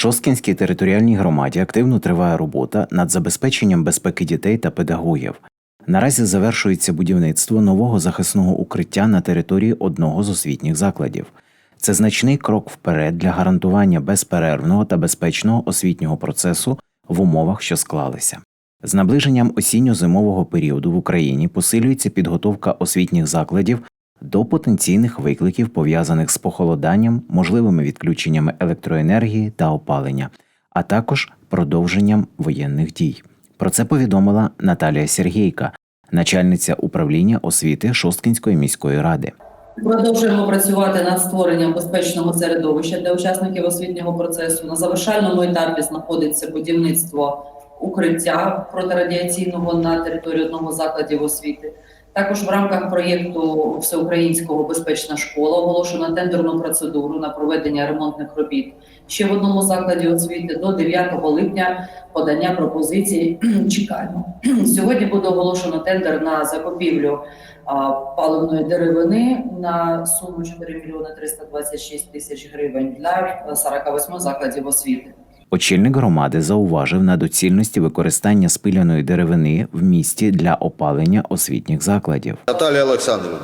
Шосткінській територіальній громаді активно триває робота над забезпеченням безпеки дітей та педагогів. Наразі завершується будівництво нового захисного укриття на території одного з освітніх закладів. Це значний крок вперед для гарантування безперервного та безпечного освітнього процесу в умовах, що склалися. З наближенням осінньо-зимового періоду в Україні посилюється підготовка освітніх закладів до потенційних викликів, пов'язаних з похолоданням, можливими відключеннями електроенергії та опалення, а також продовженням воєнних дій. Про це повідомила Наталія Сергійка, начальниця управління освіти Шосткінської міської ради. Продовжуємо працювати над створенням безпечного середовища для учасників освітнього процесу. На завершальному етапі знаходиться будівництво укриття протирадіаційного на території одного закладів освіти. Також в рамках проєкту Всеукраїнського безпечна школа оголошено тендерну процедуру на проведення ремонтних робіт. Ще в одному закладі освіти до 9 липня подання пропозицій чекаємо. Сьогодні буде оголошено тендер на закупівлю паливної деревини на суму 4 мільйони 326 тисяч гривень для 48 закладів освіти. Очільник громади зауважив на доцільності використання спиляної деревини в місті для опалення освітніх закладів. Наталія Олександрівна,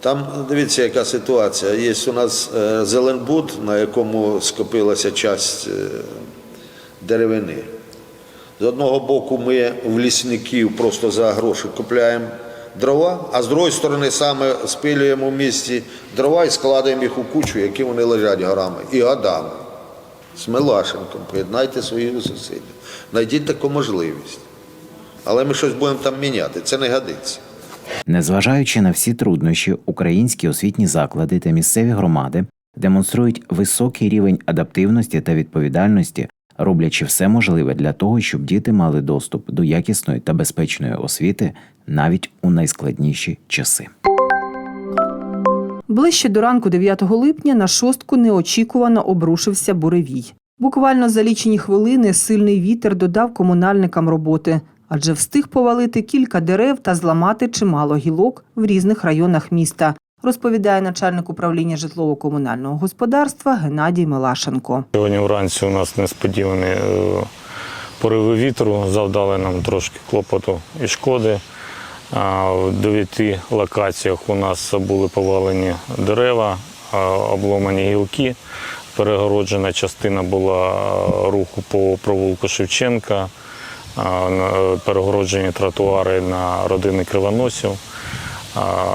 там дивіться, яка ситуація. Є у нас е, зеленбуд, на якому скопилася часть е, деревини. З одного боку, ми в лісників просто за гроші купляємо дрова, а з другої сторони саме спилюємо в місті дрова і складаємо їх у кучу, які вони лежать горами і годами. З Милашенком поєднайте свої зусилля. Знайдіть таку можливість. Але ми щось будемо там міняти. Це не годиться. Незважаючи на всі труднощі, українські освітні заклади та місцеві громади демонструють високий рівень адаптивності та відповідальності, роблячи все можливе для того, щоб діти мали доступ до якісної та безпечної освіти навіть у найскладніші часи. Ближче до ранку 9 липня на шостку неочікувано обрушився буревій. Буквально за лічені хвилини сильний вітер додав комунальникам роботи, адже встиг повалити кілька дерев та зламати чимало гілок в різних районах міста, розповідає начальник управління житлово-комунального господарства Геннадій Милашенко. Сьогодні вранці у нас несподівані е, пориви вітру завдали нам трошки клопоту і шкоди. В дев'яти локаціях у нас були повалені дерева, обломані гілки. Перегороджена частина була е, руху по провулку Шевченка, перегороджені тротуари на родини Кривоносів.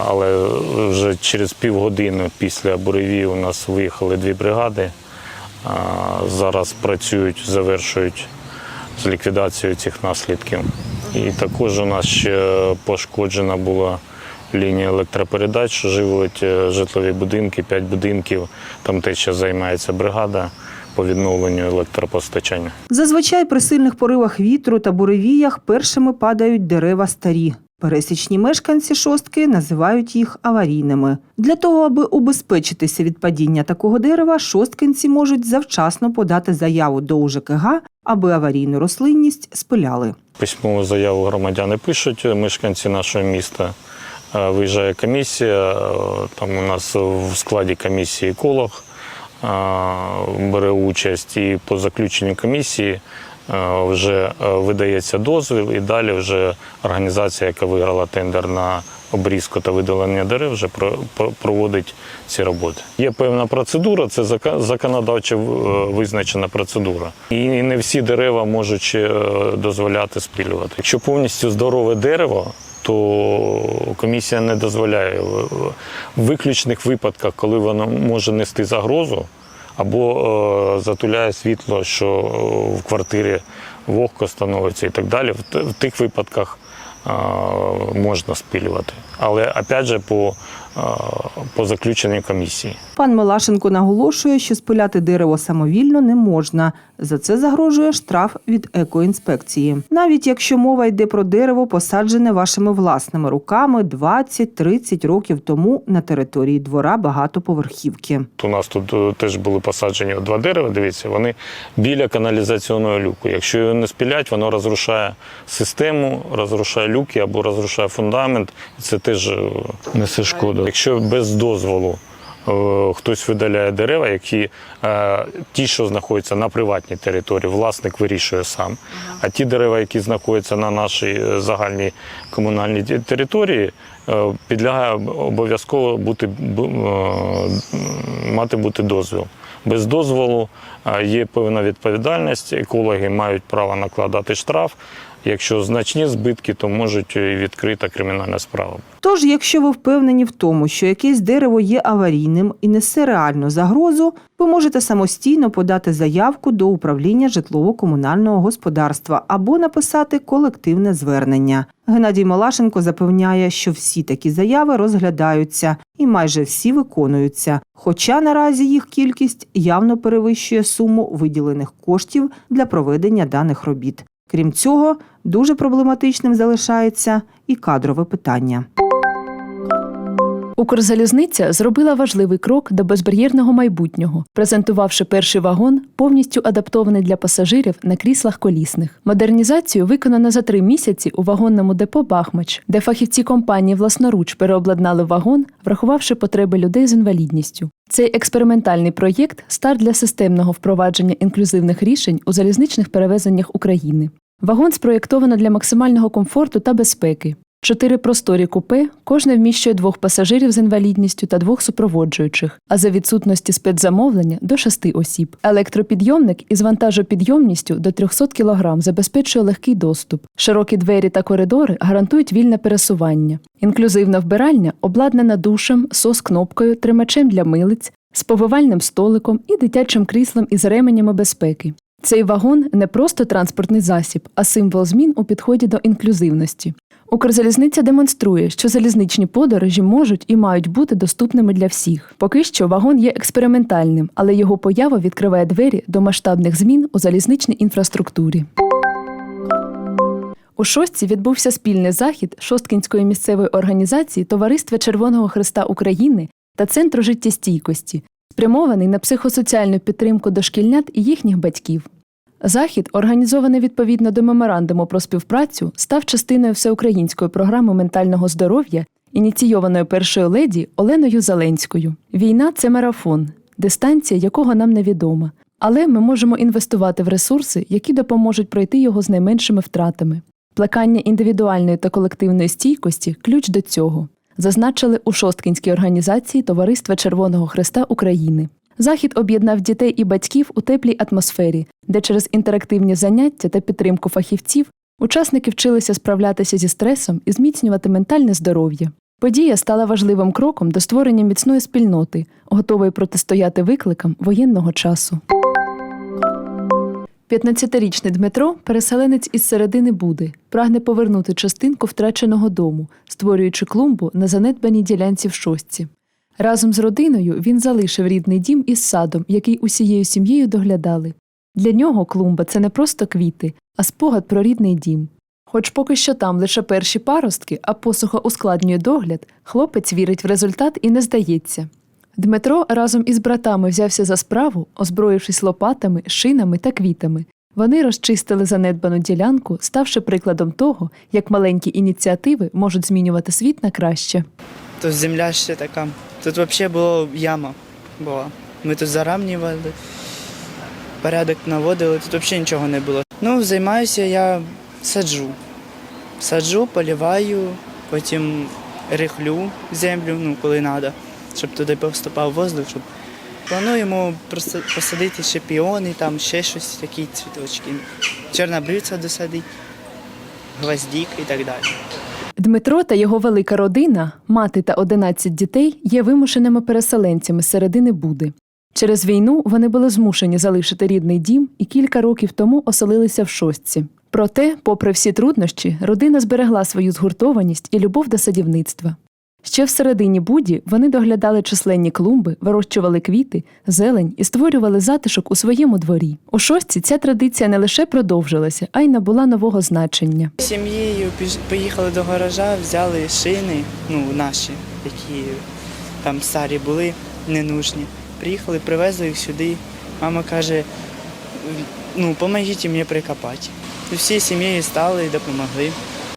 Але вже через півгодини після буревію у нас виїхали дві бригади. Зараз працюють, завершують з ліквідацією цих наслідків. І також у нас ще пошкоджена була лінія електропередач, що живлять е, житлові будинки, п'ять будинків. Там те, що займається бригада по відновленню електропостачання. Зазвичай при сильних поривах вітру та буревіях першими падають дерева старі. Пересічні мешканці шостки називають їх аварійними. Для того, аби убезпечитися від падіння такого дерева, шосткинці можуть завчасно подати заяву до УЖКГ, аби аварійну рослинність спиляли. Письмову заяву громадяни пишуть, мешканці нашого міста. Е, Виїжджає комісія, е, там у нас в складі комісії еколог е, бере участь і по заключенню комісії вже е, видається дозвіл і далі вже організація, яка виграла тендер на обрізку та видалення дерев, вже про- про- проводить ці роботи. Є певна процедура, це законодавчо е, визначена процедура. І не всі дерева можуть е, дозволяти спилювати. Якщо повністю здорове дерево, то комісія не дозволяє в виключних випадках, коли воно може нести загрозу, або е, затуляє світло, що е, в квартирі вогко становиться і так далі. В, тих випадках е, можна спилювати. Але опять же по, по заключенню комісії. Пан Милашенко наголошує, що спиляти дерево самовільно не можна. За це загрожує штраф від екоінспекції. Навіть якщо мова йде про дерево, посаджене вашими власними руками 20-30 років тому на території двора багатоповерхівки. У нас тут е, теж були посаджені два дерева. Дивіться, вони біля каналізаційного люку. Якщо його не спілять, воно розрушає систему, розрушає люки або розрушає фундамент. Це теж несе шкоду. Якщо без дозволу е, хтось видаляє дерева, які е, ті, що знаходяться на приватній території, власник вирішує сам. А ті дерева, які знаходяться на нашій е, загальній комунальній території, підлягає обов'язково бути мати бути дозвіл. Без дозволу є певна відповідальність. Екологи мають право накладати штраф. Якщо значні збитки, то можуть і відкрита кримінальна справа. Тож, якщо ви впевнені в тому, що якесь дерево є аварійним і несе реальну загрозу, ви можете самостійно подати заявку до управління житлово-комунального господарства або написати колективне звернення. Геннадій Малашенко запевняє, що всі такі заяви розглядаються і майже всі виконуються. Хоча наразі їх кількість явно перевищує суму виділених коштів для проведення даних робіт. Крім цього, дуже проблематичним залишається і кадрове питання. Укрзалізниця зробила важливий крок до безбар'єрного майбутнього, презентувавши перший вагон, повністю адаптований для пасажирів на кріслах колісних. Модернізацію виконано за три місяці у вагонному депо Бахмач, де фахівці компанії власноруч переобладнали вагон, врахувавши потреби людей з інвалідністю. Цей експериментальний проєкт старт для системного впровадження інклюзивних рішень у залізничних перевезеннях України. Вагон спроєктовано для максимального комфорту та безпеки. Чотири просторі купе, кожне вміщує двох пасажирів з інвалідністю та двох супроводжуючих, а за відсутності спецзамовлення до шести осіб. Електропідйомник із вантажопідйомністю до 300 кг забезпечує легкий доступ. Широкі двері та коридори гарантують вільне пересування. Інклюзивна вбиральня обладнана душем, сос-кнопкою, тримачем для милиць, з повивальним столиком і дитячим кріслом із ременями безпеки. Цей вагон не просто транспортний засіб, а символ змін у підході до інклюзивності. Укрзалізниця демонструє, що залізничні подорожі можуть і мають бути доступними для всіх. Поки що вагон є експериментальним, але його поява відкриває двері до масштабних змін у залізничній інфраструктурі. У шостці відбувся спільний захід Шосткінської місцевої організації Товариства Червоного Христа України та Центру життєстійкості, спрямований на психосоціальну підтримку дошкільнят і їхніх батьків. Захід, організований відповідно до меморандуму про співпрацю, став частиною всеукраїнської програми ментального здоров'я, ініційованої першою леді Оленою Зеленською. Війна це марафон, дистанція якого нам невідома. Але ми можемо інвестувати в ресурси, які допоможуть пройти його з найменшими втратами. Плекання індивідуальної та колективної стійкості ключ до цього, зазначили у Шосткінській організації Товариства Червоного Христа України. Захід об'єднав дітей і батьків у теплій атмосфері, де через інтерактивні заняття та підтримку фахівців учасники вчилися справлятися зі стресом і зміцнювати ментальне здоров'я. Подія стала важливим кроком до створення міцної спільноти, готової протистояти викликам воєнного часу. 15-річний Дмитро, переселенець із середини Буди, прагне повернути частинку втраченого дому, створюючи клумбу на занедбаній ділянці в шостці. Разом з родиною він залишив рідний дім із садом, який усією сім'єю доглядали. Для нього клумба це не просто квіти, а спогад про рідний дім. Хоч поки що там лише перші паростки, а посуха ускладнює догляд, хлопець вірить в результат і не здається. Дмитро разом із братами взявся за справу, озброївшись лопатами, шинами та квітами. Вони розчистили занедбану ділянку, ставши прикладом того, як маленькі ініціативи можуть змінювати світ на краще. Тут земля ще така. Тут взагалі була яма була. Ми тут зарамнювали, порядок наводили, тут взагалі нічого не було. Ну, займаюся я саджу. Саджу, поливаю, потім рихлю землю, ну, коли треба, щоб туди поступав воздух, щоб плануємо посадити ще піони, там ще щось, такі цвіточки. Чорнобривця досадити, гвоздік і так далі. Дмитро та його велика родина, мати та 11 дітей, є вимушеними переселенцями з середини Буди. Через війну вони були змушені залишити рідний дім і кілька років тому оселилися в шостці. Проте, попри всі труднощі, родина зберегла свою згуртованість і любов до садівництва. Ще в середині Буді вони доглядали численні клумби, вирощували квіти, зелень і створювали затишок у своєму дворі. У шостці ця традиція не лише продовжилася, а й набула нового значення. Сім'єю поїхали до гаража, взяли шини, ну наші, які там старі були, ненужні. Приїхали, привезли їх сюди. Мама каже, ну, помогіть мені прикопати. Всі сім'єю стали і допомогли.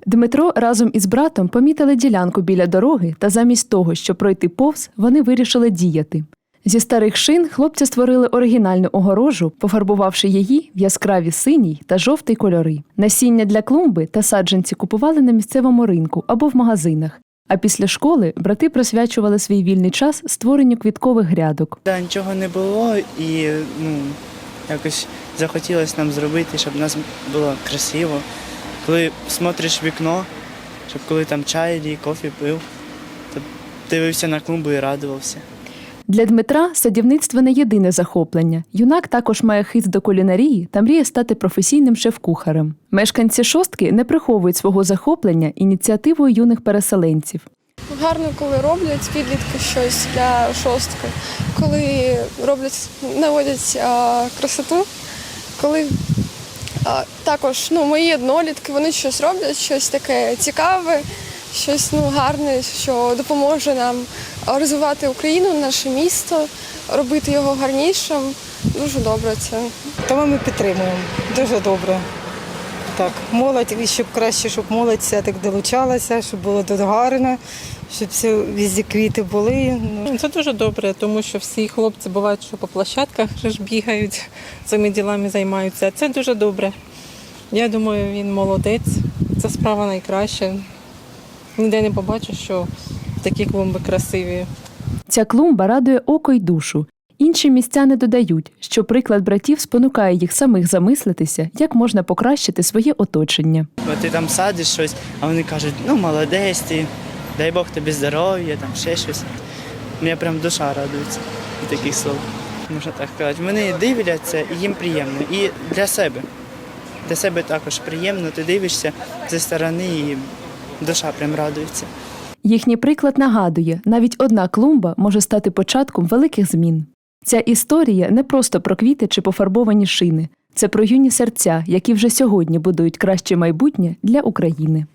Дмитро разом із братом помітили ділянку біля дороги, та замість того, щоб пройти повз, вони вирішили діяти. Зі старих шин хлопці створили оригінальну огорожу, пофарбувавши її в яскраві синій та жовтий кольори. Насіння для клумби та саджанці купували на місцевому ринку або в магазинах. А після школи брати присвячували свій вільний час створенню квіткових грядок. Да, нічого не було і ну, якось захотілося нам зробити, щоб у нас було красиво. Коли смотриш в вікно, щоб коли там чай і кофе пив, то дивився на клумбу і радувався. Для Дмитра садівництво не єдине захоплення. Юнак також має хист до кулінарії та мріє стати професійним шеф-кухарем. Мешканці шостки не приховують свого захоплення ініціативою юних переселенців. Гарно, коли роблять підлітки щось для шостки, коли роблять, наводять а, красоту, коли також ну, мої однолітки, вони щось роблять, щось таке цікаве, щось ну, гарне, що допоможе нам розвивати Україну, наше місто, робити його гарнішим. Дуже добре це. Тому ми підтримуємо. Дуже добре. Так, молодь, і щоб краще, щоб молодь все так долучалася, щоб було тут гарно, щоб всі візді квіти були. Ну, Це дуже добре, тому що всі хлопці бувають, що по площадках ж бігають, цими ділами займаються. Це дуже добре. Я думаю, він молодець. Це справа найкраща. Ніде не побачу, що такі клумби красиві. Ця клумба радує око й душу. Інші містяни додають, що приклад братів спонукає їх самих замислитися, як можна покращити своє оточення. От ти там садиш щось, а вони кажуть, ну молодець ти, дай Бог тобі здоров'я, там ще щось. Мені прям душа радується від таких слов. Можна так сказати. Вони дивляться і їм приємно. І для себе. Для себе також приємно, ти дивишся зі сторони і душа прям радується. Їхній приклад нагадує, навіть одна клумба може стати початком великих змін. Ця історія не просто про квіти чи пофарбовані шини, це про юні серця, які вже сьогодні будують краще майбутнє для України.